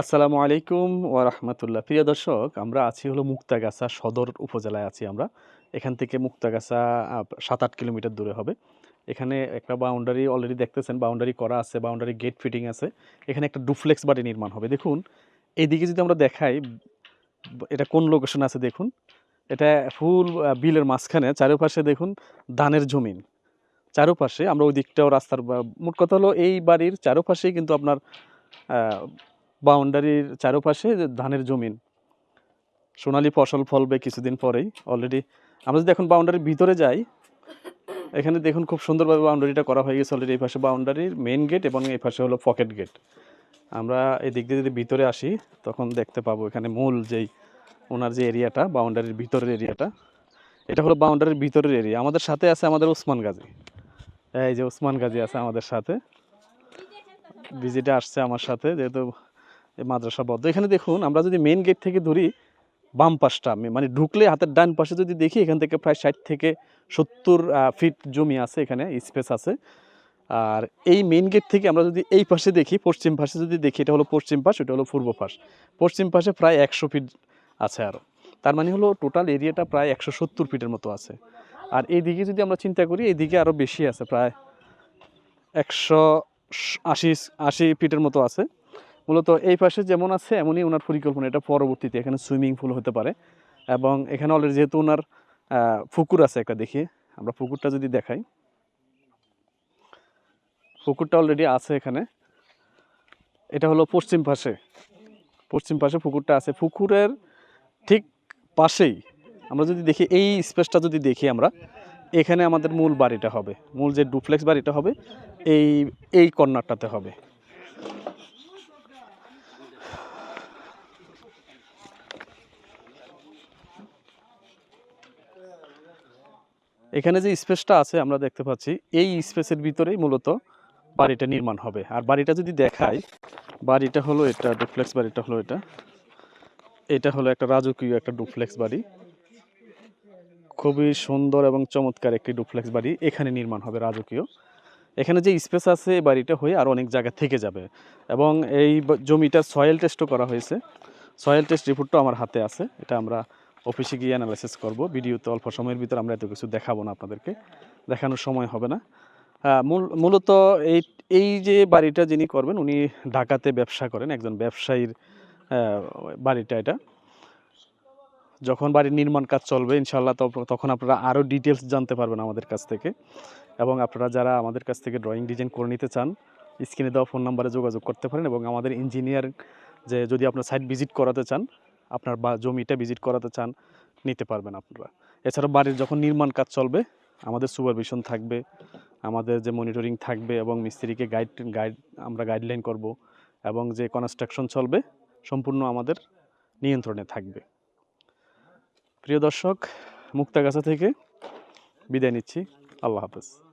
আসসালামু আলাইকুম ওয়া রাহমাতুল্লাহ। প্রিয় দর্শক, আমরা আছি হলো মুক্তাগাছা সদর উপজেলায় আছি আমরা। এখান থেকে মুক্তাগাছা সাত আট কিলোমিটার দূরে হবে। এখানে একটা বাউন্ডারি অলরেডি দেখতেছেন বাউন্ডারি করা আছে বাউন্ডারি গেট ফিটিং আছে। এখানে একটা ডুফ্লেক্স বাড়ি নির্মাণ হবে। দেখুন এইদিকে যদি আমরা দেখাই, এটা কোন লোকেশন আছে দেখুন? এটা ফুল বিলের মাঝখানে, চারপাশে দেখুন ধানের জমিন। চারপাশে, আমরা ওই দিকটাও রাস্তার মোট কথা হলো এই বাড়ির চারপাশেই কিন্তু আপনার বাউন্ডারির চারপাশে ধানের জমিন, সোনালি ফসল ফলবে কিছুদিন পরেই অলরেডি আমরা যদি এখন বাউন্ডারির ভিতরে যাই, এখানে দেখুন খুব সুন্দরভাবে বাউন্ডারিটা করা হয়ে গেছে অলরেডি এই পাশে বাউন্ডারির মেন গেট এবং এই পাশে হলো পকেট গেট আমরা এই দিক দিয়ে যদি ভিতরে আসি, তখন দেখতে পাবো এখানে মূল যেই ওনার যে এরিয়াটা, বাউন্ডারির ভিতরের এরিয়াটা। এটা হলো বাউন্ডারির ভিতরের এরিয়া আমাদের সাথে আছে আমাদের ওসমান গাজী। এই যে ওসমান গাজী আছে আমাদের সাথে। ভিজিটে আসছে আমার সাথে, যেহেতু মাদ্রাসা বদ্ধ। এখানে দেখুন, আমরা যদি মেইন গেট থেকে ধরি, বাম পাশটা মানে ঢুকলে হাতের ডান পাশে যদি দেখি, এখান থেকে প্রায় ষাট থেকে সত্তর ফিট জমি আছে এখানে স্পেস আছে। আর এই মেন গেট থেকে আমরা যদি এই পাশে দেখি, পশ্চিম পাশে যদি দেখি, এটা হলো পশ্চিম পাশ এটা হলো পূর্ব পাশ। পশ্চিম পাশে প্রায় একশো ফিট আছে আরও তার মানে হলো টোটাল এরিয়াটা প্রায় একশো সত্তর ফিটের মতো আছে। আর এইদিকে যদি আমরা চিন্তা করি, এইদিকে আরও বেশি আছে, প্রায় একশো আশি আশি ফিটের মতো আছে। মূলত এই পাশে যেমন আছে, এমনই ওনার পরিকল্পনা। এটা পরবর্তীতে এখানে সুইমিং পুল হতে পারে। এবং এখানে অলরেডি যেহেতু ওনার পুকুর আছে একটা দেখি। আমরা পুকুরটা যদি দেখাই। পুকুরটা অলরেডি আছে এখানে। এটা হলো পশ্চিম পাশে। পশ্চিম পাশে পুকুরটা আছে। পুকুরের ঠিক পাশেই আমরা যদি দেখি, এই স্পেসটা যদি দেখি আমরা, এখানে আমাদের মূল বাড়িটা হবে। মূল যে ডুপ্লেক্স বাড়িটা হবে, এই এই কর্নারটাতে হবে। এখানে যে স্পেসটা আছে, আমরা দেখতে পাচ্ছি, এই স্পেসের ভিতরেই মূলত বাড়িটা নির্মাণ হবে। আর বাড়িটা যদি দেখাই, বাড়িটা হলো এটা ডুপ্লেক্স বাড়িটা হলো এটা। এটা হলো একটা রাজকীয় একটা ডুপ্লেক্স বাড়ি। খুবই সুন্দর এবং চমৎকার একটি ডুপ্লেক্স বাড়ি এখানে নির্মাণ হবে, রাজকীয়। এখানে যে স্পেস আছে, এই বাড়িটা হয়ে আর অনেক জায়গা থেকে যাবে। এবং এই জমিটার সয়েল টেস্টও করা হয়েছে। সয়েল টেস্ট রিপোর্টটাও আমার হাতে আছে, এটা আমরা অফিসে গিয়ে অ্যানালাইসিস করব। ভিডিওতে অল্প সময়ের ভিতরে আমরা এত কিছু দেখাবো না আপনাদেরকে। দেখানোর সময় হবে না। মূলত এই এই যে বাড়িটা যিনি করবেন, উনি ঢাকাতে ব্যবসা করেন, একজন ব্যবসায়ীর বাড়িটা এটা। যখন বাড়ির নির্মাণ কাজ চলবে ইনশাল্লাহ তখ- তখন আপনারা আরও ডিটেলস জানতে পারবেন আমাদের কাছ থেকে। এবং আপনারা যারা আমাদের কাছ থেকে ড্রয়িং ডিজাইন করে নিতে চান স্ক্রিনে দেওয়া ফোন নাম্বারে যোগাযোগ করতে পারেন এবং আমাদের ইঞ্জিনিয়ার যে যদি আপনার সাইট ভিজিট করাতে চান আপনার বা জমিটা ভিজিট করাতে চান, নিতে পারবেন আপনারা। এছাড়া বাড়ির যখন নির্মাণ কাজ চলবে, আমাদের সুপারভিশন থাকবে, আমাদের যে মনিটরিং থাকবে এবং মিস্ত্রিকে গাইড গাইড আমরা গাইডলাইন করব এবং যে কনস্ট্রাকশন চলবে, সম্পূর্ণ আমাদের নিয়ন্ত্রণে থাকবে। প্রিয় দর্শক, মুক্তাগাছা থেকে বিদায় নিচ্ছি। আল্লাহ হাফেজ।